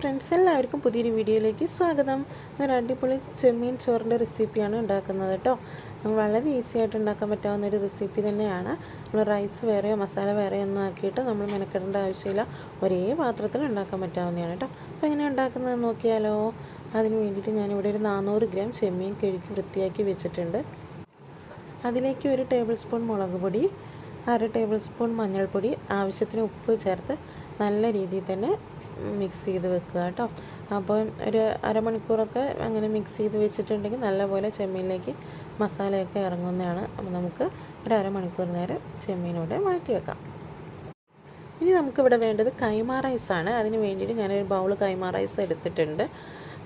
Friends എല്ലാവർക്കും പുതിയൊരു വീഡിയോയിലേക്ക് സ്വാഗതം. ഒരു അടിപൊളി ചെമ്മീൻ ചോറിന്റെ റെസിപ്പിയാണ് ഉണ്ടാക്കുന്നത് കേട്ടോ. വളരെ ഈസി ആയിട്ട് ഉണ്ടാക്കാൻ പറ്റാവുന്ന ഒരു റെസിപ്പി തന്നെയാണ്. നമ്മൾ റൈസ് വേറെയോ മസാല വേറെയോ ഒന്നും ആക്കിയിട്ട് നമ്മൾ മെനക്കെടേണ്ട ആവശ്യമില്ല. ഒരേ പാത്രത്തിൽ ഉണ്ടാക്കാൻ പറ്റാവുന്നതാണ് കേട്ടോ. അപ്പോൾ എങ്ങനെ ഉണ്ടാക്കുന്നത് നോക്കിയാലോ. അതിന് വേണ്ടിയിട്ട് ഞാനിവിടെ ഒരു നാനൂറ് ഗ്രാം ചെമ്മീൻ കഴുകി വൃത്തിയാക്കി വെച്ചിട്ടുണ്ട്. അതിലേക്ക് ഒരു ടേബിൾ സ്പൂൺ മുളക് പൊടി അര ടേബിൾ സ്പൂൺ മഞ്ഞൾപ്പൊടി ആവശ്യത്തിന് ഉപ്പ് ചേർത്ത് നല്ല രീതിയിൽ തന്നെ മിക്സ് ചെയ്ത് വെക്കുക കേട്ടോ. അപ്പോൾ ഒരു അരമണിക്കൂറൊക്കെ അങ്ങനെ മിക്സ് ചെയ്ത് വെച്ചിട്ടുണ്ടെങ്കിൽ നല്ലപോലെ ചെമ്മീനിലേക്ക് മസാലയൊക്കെ ഇറങ്ങുന്നതാണ്. അപ്പോൾ നമുക്ക് ഒരു അരമണിക്കൂർ നേരം ചെമ്മീനോടെ മാറ്റി വെക്കാം. ഇനി നമുക്കിവിടെ വേണ്ടത് കൈമാ റൈസാണ് അതിന് വേണ്ടിയിട്ട് ഞാനൊരു ബൗൾ കൈമാ റൈസ് എടുത്തിട്ടുണ്ട്.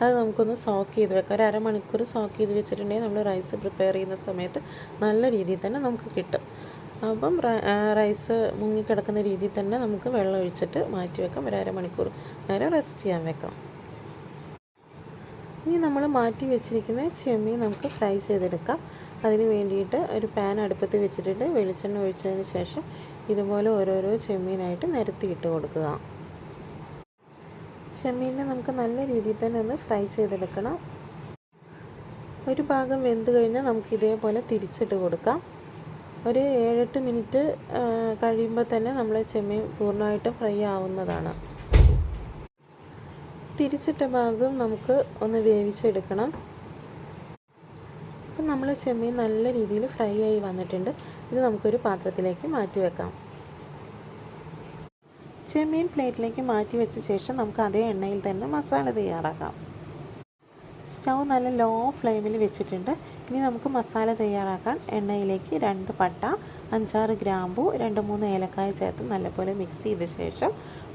അത് നമുക്കൊന്ന് സോക്ക് ചെയ്ത് വെക്കാം. ഒരു അരമണിക്കൂർ സോക്ക് ചെയ്ത് വെച്ചിട്ടുണ്ടെങ്കിൽ നമ്മൾ റൈസ് പ്രിപ്പയർ ചെയ്യുന്ന സമയത്ത് നല്ല രീതിയിൽ തന്നെ നമുക്ക് കിട്ടും. അപ്പം റൈസ് മുങ്ങിക്കിടക്കുന്ന രീതിയിൽ തന്നെ നമുക്ക് വെള്ളം ഒഴിച്ചിട്ട് മാറ്റി വെക്കാം. ഒരു അരമണിക്കൂർ നേരം റെസ്റ്റ് ചെയ്യാൻ വെക്കാം. ഇനി നമ്മൾ മാറ്റി വെച്ചിരിക്കുന്ന ചെമ്മീൻ നമുക്ക് ഫ്രൈ ചെയ്തെടുക്കാം. അതിന് വേണ്ടിയിട്ട് ഒരു പാൻ അടുപ്പത്ത് വെച്ചിട്ടുണ്ട്. വെളിച്ചെണ്ണ ഒഴിച്ചതിന് ശേഷം ഇതുപോലെ ഓരോരോ ചെമ്മീനായിട്ട് നിരത്തി ഇട്ട് കൊടുക്കുക. ചെമ്മീനെ നമുക്ക് നല്ല രീതിയിൽ തന്നെ ഒന്ന് ഫ്രൈ ചെയ്തെടുക്കണം. ഒരു ഭാഗം വെന്ത് കഴിഞ്ഞാൽ നമുക്ക് ഇതേപോലെ തിരിച്ചിട്ട് കൊടുക്കാം. ഒരു ഏഴെട്ട് മിനിറ്റ് കഴിയുമ്പോൾ തന്നെ നമ്മൾ ചെമ്മീൻ പൂർണമായിട്ടും ഫ്രൈ ആവുന്നതാണ്. തിരിച്ചിട്ട ഭാഗം നമുക്ക് ഒന്ന് വേവിച്ചെടുക്കണം. അപ്പം നമ്മൾ ചെമ്മീൻ നല്ല രീതിയിൽ ഫ്രൈ ആയി വന്നിട്ടുണ്ട്. ഇത് നമുക്കൊരു പാത്രത്തിലേക്ക് മാറ്റി വെക്കാം. ചെമ്മീൻ പ്ലേറ്റിലേക്ക് മാറ്റി വെച്ച ശേഷം നമുക്ക് അതേ എണ്ണയിൽ തന്നെ മസാല തയ്യാറാക്കാം. സ്റ്റൗ നല്ല ലോ ഫ്ലെയിമിൽ വെച്ചിട്ടുണ്ട്. ഇനി നമുക്ക് മസാല തയ്യാറാക്കാൻ എണ്ണയിലേക്ക് രണ്ട് പട്ട അഞ്ചാറ് ഗ്രാമ്പു രണ്ട് മൂന്ന് ഏലക്കായ ചേർത്ത് നല്ലപോലെ മിക്സ് ചെയ്ത ശേഷം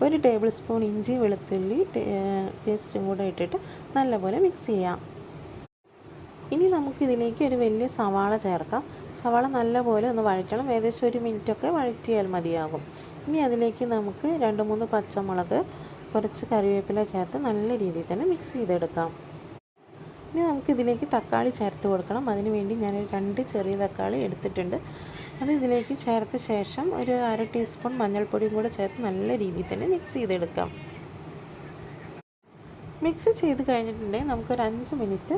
ഒരു ടേബിൾ സ്പൂൺ ഇഞ്ചി വെളുത്തുള്ളി പേസ്റ്റും കൂടെ ഇട്ടിട്ട് നല്ലപോലെ മിക്സ് ചെയ്യാം. ഇനി നമുക്കിതിലേക്ക് ഒരു വലിയ സവാള ചേർക്കാം. സവാള നല്ലപോലെ ഒന്ന് വഴറ്റണം. ഏകദേശം ഒരു മിനിറ്റൊക്കെ വഴറ്റിയാൽ മതിയാകും. ഇനി അതിലേക്ക് നമുക്ക് രണ്ട് മൂന്ന് പച്ചമുളക് കുറച്ച് കറിവേപ്പില ചേർത്ത് നല്ല രീതിയിൽ തന്നെ മിക്സ് ചെയ്തെടുക്കാം. ഇനി നമുക്ക് ഇതിലേക്ക് തക്കാളി ചേർത്ത് കൊടുക്കണം. അതിന് വേണ്ടി ഞാൻ രണ്ട് ചെറിയ തക്കാളി എടുത്തിട്ടുണ്ട്. അത് ഇതിലേക്ക് ചേർത്ത ശേഷം ഒരു അര ടീസ്പൂൺ മഞ്ഞൾപ്പൊടിയും കൂടെ ചേർത്ത് നല്ല രീതിയിൽ തന്നെ മിക്സ് ചെയ്തെടുക്കാം. മിക്സ് ചെയ്ത് കഴിഞ്ഞിട്ടുണ്ടെങ്കിൽ നമുക്കൊരു അഞ്ച് മിനിറ്റ്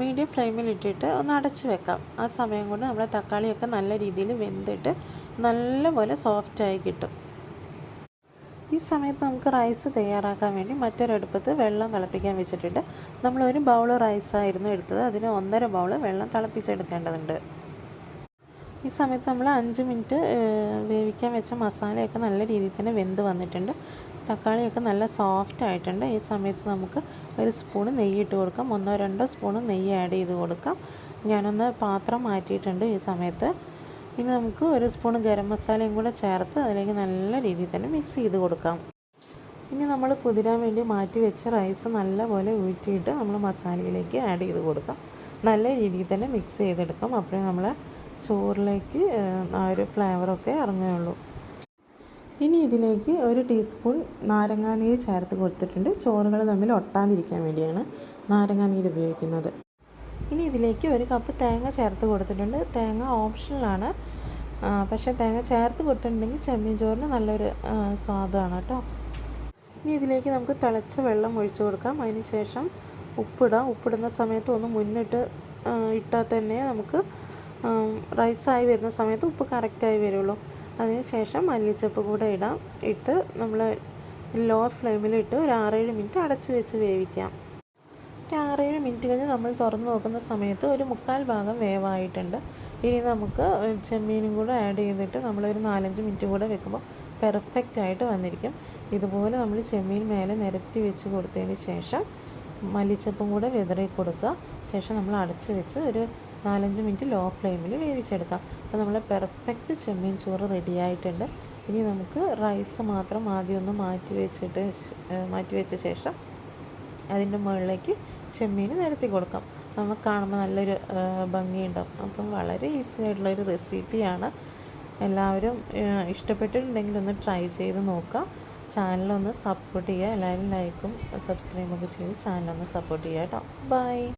മീഡിയം ഫ്ലെയിമിൽ ഇട്ടിട്ട് ഒന്ന് അടച്ച് വെക്കാം. ആ സമയം കൊണ്ട് നമ്മുടെ തക്കാളിയൊക്കെ നല്ല രീതിയിൽ വെന്തിട്ട് നല്ലപോലെ സോഫ്റ്റായി കിട്ടും. ഈ സമയത്ത് നമുക്ക് റൈസ് തയ്യാറാക്കാൻ വേണ്ടി മറ്റൊരടുപ്പത്ത് വെള്ളം തിളപ്പിക്കാൻ വെച്ചിട്ടുണ്ട്. നമ്മളൊരു ബൗൾ റൈസായിരുന്നു എടുത്തത്. അതിന് ഒന്നര ബൗൾ വെള്ളം തിളപ്പിച്ചെടുക്കേണ്ടതുണ്ട്. ഈ സമയത്ത് നമ്മൾ അഞ്ച് മിനിറ്റ് വേവിക്കാൻ വെച്ച മസാലയൊക്കെ നല്ല രീതിയിൽ തന്നെ വെന്ത് വന്നിട്ടുണ്ട്. തക്കാളിയൊക്കെ നല്ല സോഫ്റ്റ് ആയിട്ടുണ്ട്. ഈ സമയത്ത് നമുക്ക് ഒരു സ്പൂൺ നെയ്യ് ഇട്ട് കൊടുക്കാം. ഒന്നോ രണ്ടോ സ്പൂൺ നെയ്യ് ആഡ് ചെയ്ത് കൊടുക്കാം. ഞാനൊന്ന് പാത്രം മാറ്റിയിട്ടുണ്ട് ഈ സമയത്ത്. ഇനി നമുക്ക് ഒരു സ്പൂൺ ഗരം മസാലയും കൂടെ ചേർത്ത് അതിലേക്ക് നല്ല രീതിയിൽ തന്നെ മിക്സ് ചെയ്ത് കൊടുക്കാം. ഇനി നമ്മൾ കുതിരാൻ വേണ്ടി മാറ്റി വെച്ച റൈസ് നല്ലപോലെ ഊറ്റിയിട്ട് നമ്മൾ മസാലയിലേക്ക് ആഡ് ചെയ്ത് കൊടുക്കാം. നല്ല രീതിയിൽ തന്നെ മിക്സ് ചെയ്തെടുക്കാം. അപ്പോഴേ നമ്മൾ ചോറിലേക്ക് ആ ഒരു ഫ്ലേവറൊക്കെ ഇറങ്ങുകയുള്ളൂ. ഇനി ഇതിലേക്ക് ഒരു ടീസ്പൂൺ നാരങ്ങാനീര് ചേർത്ത് കൊടുത്തിട്ടുണ്ട്. ചോറുകൾ തമ്മിൽ ഒട്ടാതിരിക്കാൻ വേണ്ടിയാണ് നാരങ്ങാനീര് ഉപയോഗിക്കുന്നത്. ഇനി ഇതിലേക്ക് ഒരു കപ്പ് തേങ്ങ ചേർത്ത് കൊടുത്തിട്ടുണ്ട്. തേങ്ങ ഓപ്ഷണലാണ് പക്ഷേ തേങ്ങ ചേർത്ത് കൊടുത്തിട്ടുണ്ടെങ്കിൽ ചെമ്മീൻ ചോറിന് നല്ലൊരു സ്വാദമാണ് കേട്ടോ. ഇനി ഇതിലേക്ക് നമുക്ക് തിളച്ച വെള്ളം ഒഴിച്ചു കൊടുക്കാം. അതിന് ശേഷം ഉപ്പിടാം. ഉപ്പിടുന്ന സമയത്ത് ഒന്ന് മുന്നിട്ട് ഇട്ടാൽ തന്നെ നമുക്ക് റൈസായി വരുന്ന സമയത്ത് ഉപ്പ് കറക്റ്റായി വരുള്ളൂ. അതിന് ശേഷം മല്ലിച്ചപ്പ് കൂടെ ഇടാം. ഇട്ട് നമ്മൾ ലോ ഫ്ലെയിമിലിട്ട് ഒരു ആറേഴ് മിനിറ്റ് അടച്ച് വെച്ച് വേവിക്കാം. ഒരു ആറേഴ് മിനിറ്റ് കഴിഞ്ഞ് നമ്മൾ തുറന്ന് നോക്കുന്ന സമയത്ത് ഒരു മുക്കാൽ ഭാഗം വേവായിട്ടുണ്ട്. ഇനി നമുക്ക് ചെമ്മീനും കൂടെ ആഡ് ചെയ്തിട്ട് നമ്മളൊരു നാലഞ്ച് മിനിറ്റ് കൂടെ വെക്കുമ്പോൾ പെർഫെക്റ്റ് ആയിട്ട് വന്നിരിക്കും. ഇതുപോലെ നമ്മൾ ചെമ്മീൻ മേലെ നിരത്തി വെച്ച് കൊടുത്തതിന് ശേഷം മല്ലിച്ചപ്പും കൂടെ വിതറി കൊടുക്കുക. ശേഷം നമ്മൾ അടച്ച് വെച്ച് ഒരു നാലഞ്ച് മിനിറ്റ് ലോ ഫ്ലെയിമിൽ വേവിച്ചെടുക്കാം. അപ്പോൾ നമ്മളെ പെർഫെക്റ്റ് ചെമ്മീൻ ചോറ് റെഡി ആയിട്ടുണ്ട്. ഇനി നമുക്ക് റൈസ് മാത്രം ആദ്യം ഒന്ന് മാറ്റി വെച്ചിട്ട് മാറ്റി വെച്ച ശേഷം അതിന്റെ മുകളിലേക്ക് ചെമ്മീൻ നിരത്തി കൊടുക്കാം. നമുക്ക് കാണുമ്പോൾ നല്ലൊരു ഭംഗിയുണ്ടാവും. അപ്പം വളരെ ഈസി ആയിട്ടുള്ളൊരു റെസിപ്പിയാണ്. എല്ലാവരും ഇഷ്ടപ്പെട്ടിട്ടുണ്ടെങ്കിൽ ഒന്ന് ട്രൈ ചെയ്ത് നോക്കാം. ചാനലൊന്ന് സപ്പോർട്ട് ചെയ്യുക. എല്ലാവരും ലൈക്കും സബ്സ്ക്രൈബൊക്കെ ചെയ്ത് ചാനലൊന്ന് സപ്പോർട്ട് ചെയ്യുക കേട്ടോ. ബൈ.